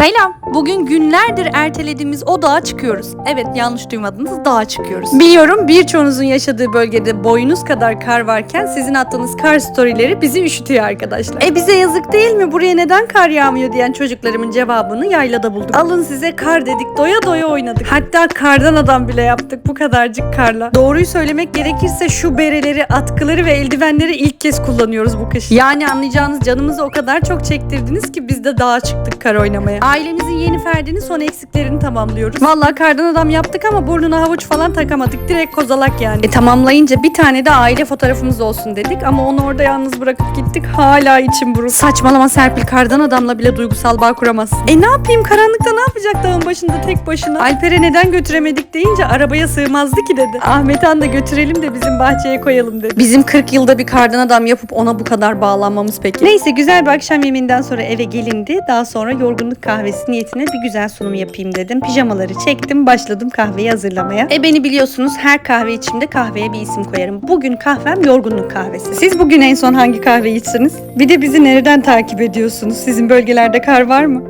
Selam. Bugün günlerdir ertelediğimiz o dağa çıkıyoruz. Evet yanlış duymadınız dağa çıkıyoruz. Biliyorum birçoğunuzun yaşadığı bölgede boyunuz kadar kar varken sizin attığınız kar storyleri bizi üşütüyor arkadaşlar. E bize yazık değil mi buraya neden kar yağmıyor diyen çocuklarımın cevabını yaylada bulduk. Alın size kar dedik doya doya oynadık. Hatta kardan adam bile yaptık bu kadarcık karla. Doğruyu söylemek gerekirse şu bereleri, atkıları ve eldivenleri ilk kez kullanıyoruz bu kış. Yani anlayacağınız canımızı o kadar çok çektirdiniz ki biz de dağa çıktık kar oynamaya. Ailemizin yeni ferdinin son eksiklerini tamamlıyoruz. Vallahi kardan adam yaptık ama burnuna havuç falan takamadık. Direkt kozalak yani. E tamamlayınca bir tane de aile fotoğrafımız olsun dedik ama onu orada yalnız bırakıp gittik. Hala içim buruk. Saçmalama Serpil kardan adamla bile duygusal bağ kuramazsın. E ne yapayım karanlıkta ne yapacak dağın başında tek başına? Alper'e neden götüremedik deyince arabaya sığmazdı ki dedi. Ahmet Han da götürelim de bizim bahçeye koyalım dedi. Bizim 40 yılda bir kardan adam yapıp ona bu kadar bağlanmamız peki. Neyse güzel bir akşam yemeğinden sonra eve gelindi. Daha sonra yorgunluk kahvesi niyetine bir güzel sunum yapayım dedim. Pijamaları çektim başladım kahveyi hazırlamaya. E beni biliyorsunuz her kahve içimde kahveye bir isim koyarım. Bugün kahvem yorgunluk kahvesi. Siz bugün en son hangi kahve içtiniz? Bir de bizi nereden takip ediyorsunuz? Sizin bölgelerde kar var mı?